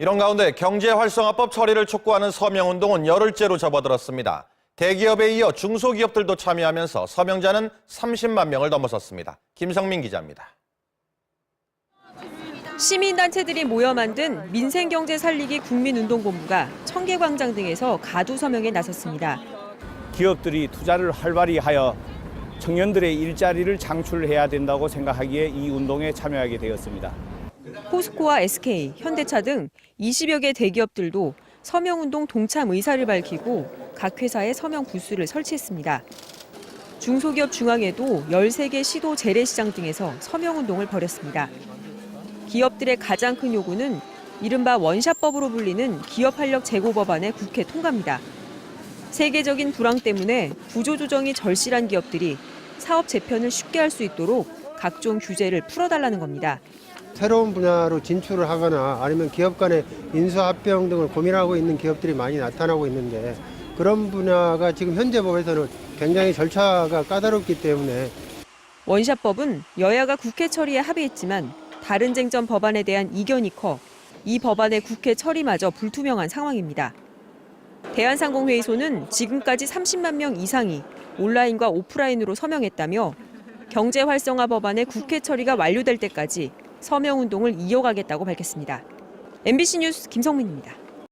이런 가운데 경제 활성화법 처리를 촉구하는 서명 운동은 열흘째로 접어들었습니다. 대기업에 이어 중소기업들도 참여하면서 서명자는 30만 명을 넘어섰습니다. 김성민 기자입니다. 시민단체들이 모여 만든 민생경제 살리기 국민운동본부가 청계광장 등에서 가두 서명에 나섰습니다. 기업들이 투자를 활발히 하여 청년들의 일자리를 창출해야 된다고 생각하기에 이 운동에 참여하게 되었습니다. 포스코와 SK, 현대차 등 20여 개 대기업들도 서명운동 동참 의사를 밝히고 각 회사에 서명 부스를 설치했습니다. 중소기업 중앙에도 13개 시도 재래시장 등에서 서명운동을 벌였습니다. 기업들의 가장 큰 요구는 이른바 원샷법으로 불리는 기업 활력 제고 법안의 국회 통과입니다. 세계적인 불황 때문에 구조조정이 절실한 기업들이 사업 재편을 쉽게 할 수 있도록 각종 규제를 풀어달라는 겁니다. 새로운 분야로 진출을 하거나 아니면 기업 간의 인수합병 등을 고민하고 있는 기업들이 많이 나타나고 있는데 그런 분야가 지금 현재 법에서는 굉장히 절차가 까다롭기 때문에 원샷법은 여야가 국회 처리에 합의했지만 다른 쟁점 법안에 대한 이견이 커 이 법안의 국회 처리마저 불투명한 상황입니다. 대한상공회의소는 지금까지 30만 명 이상이 온라인과 오프라인으로 서명했다며 경제 활성화 법안의 국회 처리가 완료될 때까지 서명 운동을 이어가겠다고 밝혔습니다. MBC 뉴스 김성민입니다.